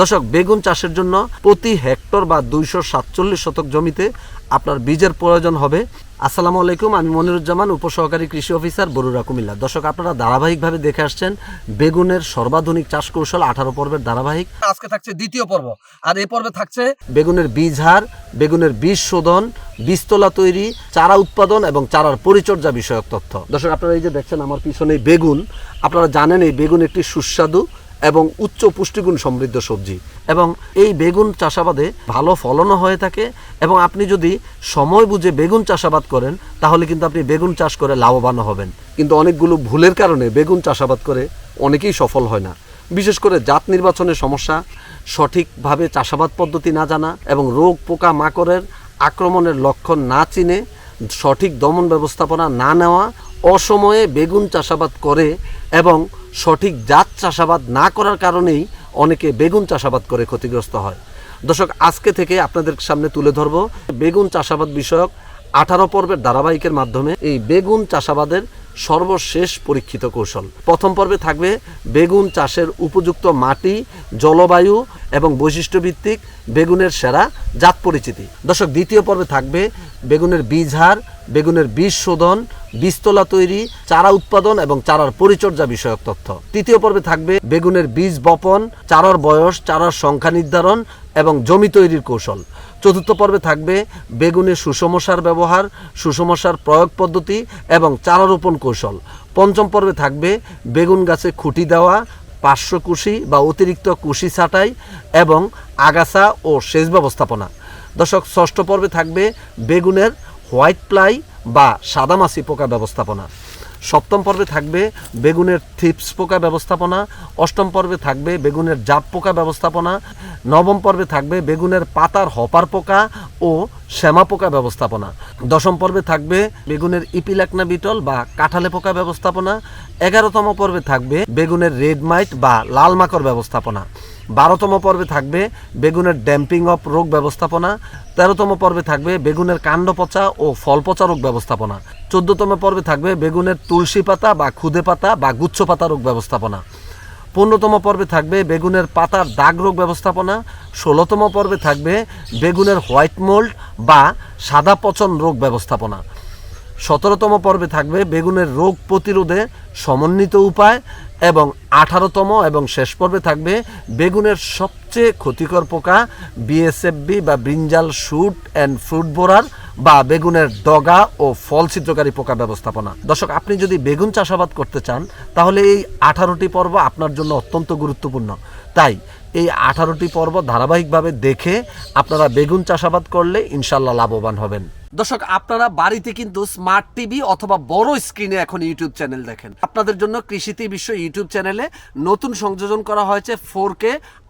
দর্শক বেগুন চাষের জন্য প্রতি হেক্টর বা দুইশো সাতচল্লিশ শতক জমিতে আপনার বীজের প্রয়োজন হবে। আসসালামু আলাইকুম আমি মনিরুজ্জামান উপসহকারী কৃষি অফিসার বরুরা কুমিল্লা। দর্শক আপনারা ধারাবাহিকভাবে দেখে আসছেন বেগুনের সর্বাধুনিক চাষ কৌশল আঠারো পর্বের ধারাবাহিক। আজকে থাকছে দ্বিতীয় পর্ব আর এই পর্বে থাকছে বেগুনের বীজ হার বেগুনের বীজ শোধন বীজতলা তৈরি চারা উৎপাদন এবং চারার পরিচর্যা বিষয়ক তথ্য। দর্শক আপনারা এই যে দেখছেন আমার পিছনে বেগুন আপনারা জানেন এই বেগুন একটি সুস্বাদু এবং উচ্চ পুষ্টিগুণ সমৃদ্ধ সবজি। এবং এই বেগুন চাষাবাদে ভালো ফলনও হয়ে থাকে এবং আপনি যদি সময় বুঝে বেগুন চাষাবাদ করেন, তাহলে কিন্তু আপনি বেগুন চাষ করে লাভবান হবেন। কিন্তু অনেকগুলো ভুলের কারণে বেগুন চাষাবাদ করে অনেকেই সফল হয় না। বিশেষ করে জাত নির্বাচনের সমস্যা, সঠিকভাবে চাষাবাদ পদ্ধতি না জানা এবং রোগ পোকা মাকড়ের আক্রমণের লক্ষণ না চিনে সঠিক দমন ব্যবস্থাপনা না নেওয়া অসময়ে বেগুন চাষাবাদ করে এবং সঠিক জাত চাষাবাদ না করার কারণেই অনেকে বেগুন চাষাবাদ করে ক্ষতিগ্রস্ত হয়। দর্শক, আজকে থেকে আপনাদের সামনে তুলে ধরব বেগুন চাষাবাদ বিষয়ক আঠারো পর্বের ধারাবাহিকের মাধ্যমে এই বেগুন চাষাবাদের সর্বশেষ পরীক্ষিত কৌশল। প্রথম পর্বে থাকবে বেগুন চাষের উপযুক্ত মাটি, জলবায়ু এবং বৈশিষ্ট্যভিত্তিক বেগুনের সেরা জাত পরিচিতি। দর্শক, দ্বিতীয় পর্বে থাকবে বেগুনের বীজ হার বেগুনের বীজ শোধন, বীজতলা তৈরি, চারা উৎপাদন এবং চারার পরিচর্যা বিষয়ক তথ্য। তৃতীয় পর্বে থাকবে বেগুনের বীজ বপন, চারার বয়স, চারার সংখ্যা নির্ধারণ এবং জমি তৈরির কৌশল। চতুর্থ পর্বে থাকবে বেগুনের সুষম সার ব্যবহার, সুষম সার প্রয়োগ পদ্ধতি এবং চারা রোপণ কৌশল। পঞ্চম পর্বে থাকবে বেগুন গাছে খুঁটি দেওয়া, পার্শ্ব কুশি বা অতিরিক্ত কুশি ছাঁটাই এবং আগাছা ও সেচ ব্যবস্থাপনা। দর্শক, ষষ্ঠ পর্বে থাকবে বেগুনের হোয়াইট প্লাই বা সাদামাছি পোকা ব্যবস্থাপনা। সপ্তম পর্বে থাকবে বেগুনের থিপস পোকা ব্যবস্থাপনা, অষ্টম পর্বে থাকবে বেগুনের জাপ পোকা ব্যবস্থাপনা, নবম পর্বে থাকবে বেগুনের পাতার হপার পোকা ও শ্যামা পোকা ব্যবস্থাপনা। দশম পর্বে থাকবে বেগুনের ইপিলাকনা বিটল বা কাঁঠালে পোকা ব্যবস্থাপনা। এগারোতম পর্বে থাকবে বেগুনের রেড মাইট বা লাল মাকড় ব্যবস্থাপনা। বারোতম পর্বে থাকবে বেগুনের ড্যাম্পিং অফ রোগ ব্যবস্থাপনা, তেরোতম পর্বে থাকবে বেগুনের কাণ্ড পচা ও ফল পচা রোগ ব্যবস্থাপনা, চোদ্দতম পর্বে থাকবে বেগুনের তুলসী পাতা বা খুদে পাতা বা গুচ্ছ পাতা রোগ ব্যবস্থাপনা, পনেরোতম পর্বে থাকবে বেগুনের পাতার দাগ রোগ ব্যবস্থাপনা, ষোলোতম পর্বে থাকবে বেগুনের হোয়াইট মোল্ড বা সাদা পচন রোগ ব্যবস্থাপনা। সতেরোতম পর্বে থাকবে বেগুনের রোগ প্রতিরোধে সমন্বিত উপায় এবং আঠারোতম এবং শেষ পর্বে থাকবে বেগুনের সবচেয়ে ক্ষতিকর পোকা বিএসএফবি বা brinjal shoot and fruit borer বা বেগুনের ডগা ও ফল ছিদ্রকারী পোকা ব্যবস্থাপনা। দর্শক, আপনি যদি বেগুন চাষাবাদ করতে চান, তাহলে এই আঠারোটি পর্ব আপনার জন্য অত্যন্ত গুরুত্বপূর্ণ। তাই এই আঠারোটি পর্ব ধারাবাহিকভাবে দেখে আপনারা বেগুন চাষাবাদ করলে ইনশাল্লাহ লাভবান হবেন। দর্শক, আপনারা বাড়িতে কিন্তু স্মার্ট টিভি অথবা বড় স্ক্রিনে এখন ইউটিউব চ্যানেল দেখেন। আপনাদের জন্য কৃষিতে বিশ্ব ইউটিউব চ্যানেলে নতুন সংযোজন করা হয়েছে ফোর কে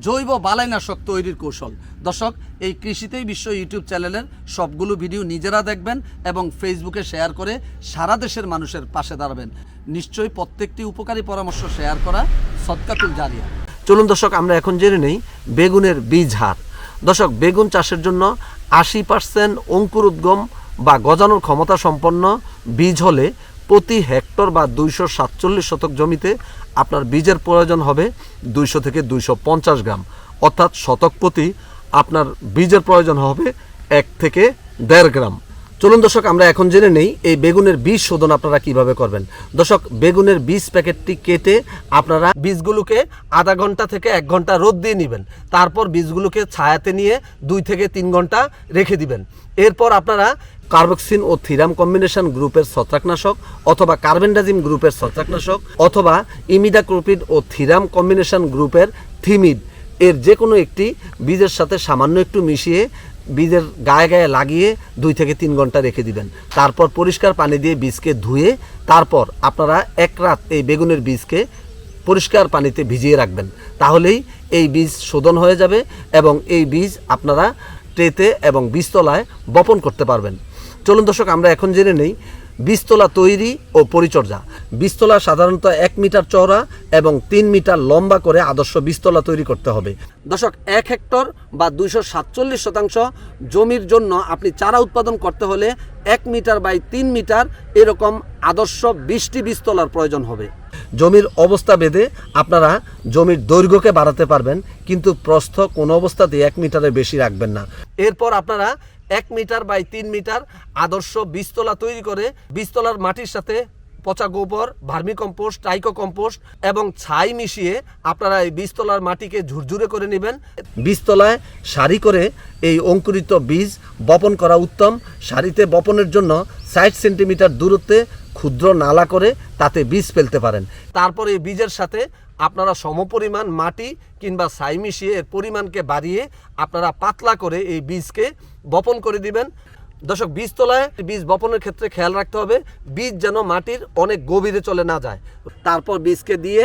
জৈব বালাইনাশক তৈরির কৌশল। দর্শক, এই কৃষিতেই বিশ্ব ইউটিউব চ্যানেলের সবগুলো ভিডিও নিজেরা দেখবেন এবং ফেসবুকে শেয়ার করে সারা দেশের মানুষের পাশে দাঁড়াবেন। নিশ্চয়ই প্রত্যেকটি উপকারী পরামর্শ শেয়ার করা সৎকাতুল জারিয়া। চলুন দর্শক, আমরা এখন জেনে নেই বেগুনের বীজ হার। দর্শক, বেগুন চাষের জন্য আশি পার্সেন্ট অঙ্কুর উদ্গম বা গজানোর ক্ষমতা সম্পন্ন বীজ হলে প্রতি হেক্টর বা দুইশো সাতচল্লিশ শতক জমিতে আপনার বীজের প্রয়োজন হবে দুইশো থেকে দুইশো পঞ্চাশ গ্রাম। অর্থাৎ শতক প্রতি আপনার বীজের প্রয়োজন হবে এক থেকে দেড় গ্রাম। চলুন দর্শক, আমরা এখন জেনে নেই এই বেগুনের বীজ শোধন আপনারা কীভাবে করবেন। দর্শক, বেগুনের বীজ প্যাকেটটি কেটে আপনারা বীজগুলোকে আধা ঘণ্টা থেকে এক ঘণ্টা রোদ দিয়ে নেবেন। তারপর বীজগুলোকে ছায়াতে নিয়ে দুই থেকে তিন ঘণ্টা রেখে দিবেন। এরপর আপনারা কার্বক্সিন ও থিরাম কম্বিনেশন গ্রুপের ছত্রাকনাশক অথবা কার্বেন্ডাজিম গ্রুপের ছত্রাকনাশক অথবা ইমিডাক্লোপিড ও থিরাম কম্বিনেশন গ্রুপের থিমিড। এর যে কোনো একটি বীজের সাথে সামান্য একটু মিশিয়ে বীজের গায়ে গায়ে লাগিয়ে দুই থেকে তিন ঘণ্টা রেখে দিবেন। তারপর পরিষ্কার পানি দিয়ে বীজকে ধুয়ে তারপর আপনারা এক রাত এই বেগুনের বীজকে পরিষ্কার পানিতে ভিজিয়ে রাখবেন। তাহলেই এই বীজ শোধন হয়ে যাবে এবং এই বীজ আপনারা ট্রেতে এবং বীজতলায় বপন করতে পারবেন। চলুন দর্শক, আমরা এখন জেনে নেই বীজতলা তৈরি ও পরিচর্যা। বীজতলা সাধারণত এক মিটার চওড়া এবং তিন মিটার লম্বা করে আদর্শ বীজতলা তৈরি করতে হবে। দর্শক, এক হেক্টর বা দুইশো সাতচল্লিশ শতাংশ জমির জন্য আপনি চারা উৎপাদন করতে হলে এক মিটার বাই তিন মিটার এরকম আদর্শ বৃষ্টি বীজতলার প্রয়োজন হবে। জমির অবস্থা বেঁধে আপনারা জমির দৈর্ঘ্যকে বাড়াতে পারবেন, কিন্তু প্রস্থ কোনো অবস্থাতেই এক মিটারের বেশি রাখবেন না। এরপর আপনারা এক মিটার বাই তিন মিটার আদর্শ বীজতলা তৈরি করে বীজতলার মাটির সাথে পচা গোবর, ভার্মি কম্পোস্ট, টাইকো কম্পোস্ট এবং ছাই মিশিয়ে আপনারা এই বীজতলার মাটিকে ঝুরঝুরে করে নেবেন। বীজতলায় সারি করে এই অঙ্কুরিত বীজ বপন করা উত্তম। সারিতে বপনের জন্য ষাট সেন্টিমিটার দূরত্বে ক্ষুদ্র নালা করে তাতে বীজ ফেলতে পারেন। তারপর এই বীজের সাথে আপনারা সমপরিমাণ মাটি কিংবা ছাই মিশিয়ে এর পরিমাণকে বাড়িয়ে আপনারা পাতলা করে এই বীজকে বপন করে দিবেন। দর্শক বীজ তোলায় বীজ বপনের ক্ষেত্রে খেয়াল রাখতে হবে। বীজ যেন মাটির অনেক গভীরে চলে না যায়। তারপর বীজকে দিয়ে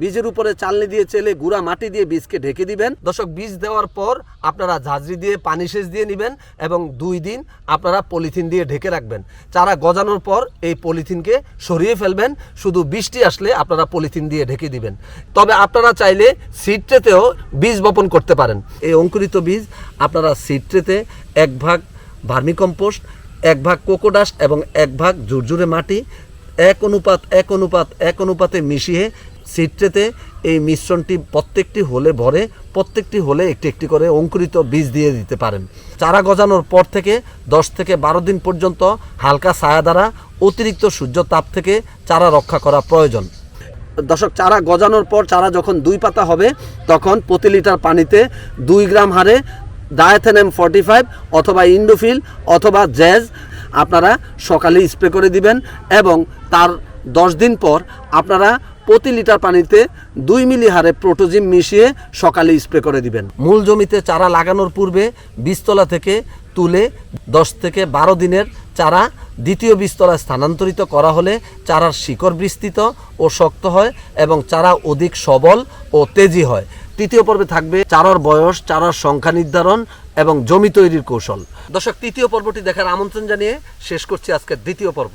বীজের উপরে চালনি দিয়ে চেলে গুঁড়া মাটি দিয়ে বীজকে ঢেকে দিবেন। দর্শক, বীজ দেওয়ার পর আপনারা ঝাঁঝরি দিয়ে, পানি সেচ দিয়ে নেবেন এবং দুই দিন আপনারা পলিথিন দিয়ে ঢেকে রাখবেন। চারা গজানোর পর এই পলিথিনকে সরিয়ে ফেলবেন, শুধু বৃষ্টি আসলে আপনারা পলিথিন দিয়ে ঢেকে দিবেন। তবে আপনারা চাইলে সিড ট্রেতেও বীজ বপন করতে পারেন। এই অঙ্কুরিত বীজ আপনারা সিড ট্রেতে এক ভাগ ভার্মিকম্পোস্ট, এক ভাগ কোকোডাস্ট এবং এক ভাগ ঝুরঝুরে মাটি এক অনুপাত এক অনুপাত, এক অনুপাতে মিশিয়ে সিট্রেতে এই মিশ্রণটি প্রত্যেকটি হলে ভরে, প্রত্যেকটি হলে একটি একটি করে অঙ্কুরিত বীজ দিয়ে দিতে পারেন। চারা গজানোর পর থেকে দশ থেকে বারো দিন পর্যন্ত হালকা ছায়া দ্বারা অতিরিক্ত সূর্য তাপ থেকে চারা রক্ষা করা প্রয়োজন। দশক চারা গজানোর পর চারা যখন দুই পাতা হবে, তখন প্রতি লিটার পানিতে দুই গ্রাম হারে ডায়াথেনেম ফর্টি ফাইভ অথবা ইন্ডোফিল অথবা জ্যাজ আপনারা সকালে স্প্রে করে দিবেন এবং তার দশ দিন পর আপনারা প্রতি লিটার পানিতে দুই মিলি হারে প্রোটোজিম মিশিয়ে সকালে স্প্রে করে দিবেন। মূল জমিতে চারা লাগানোর পূর্বে বীজতলা থেকে তুলে দশ থেকে বারো দিনের চারা দ্বিতীয় বীজতলায় স্থানান্তরিত করা হলে চারার শিকড় বিস্তৃত ও শক্ত হয় এবং চারা অধিক সবল ও তেজি হয়। তৃতীয় পর্বে থাকবে চারার বয়স, চারার সংখ্যা নির্ধারণ এবং জমি তৈরির কৌশল। দর্শক, তৃতীয় পর্বটি দেখার আমন্ত্রণ জানিয়ে শেষ করছি আজকের দ্বিতীয় পর্ব।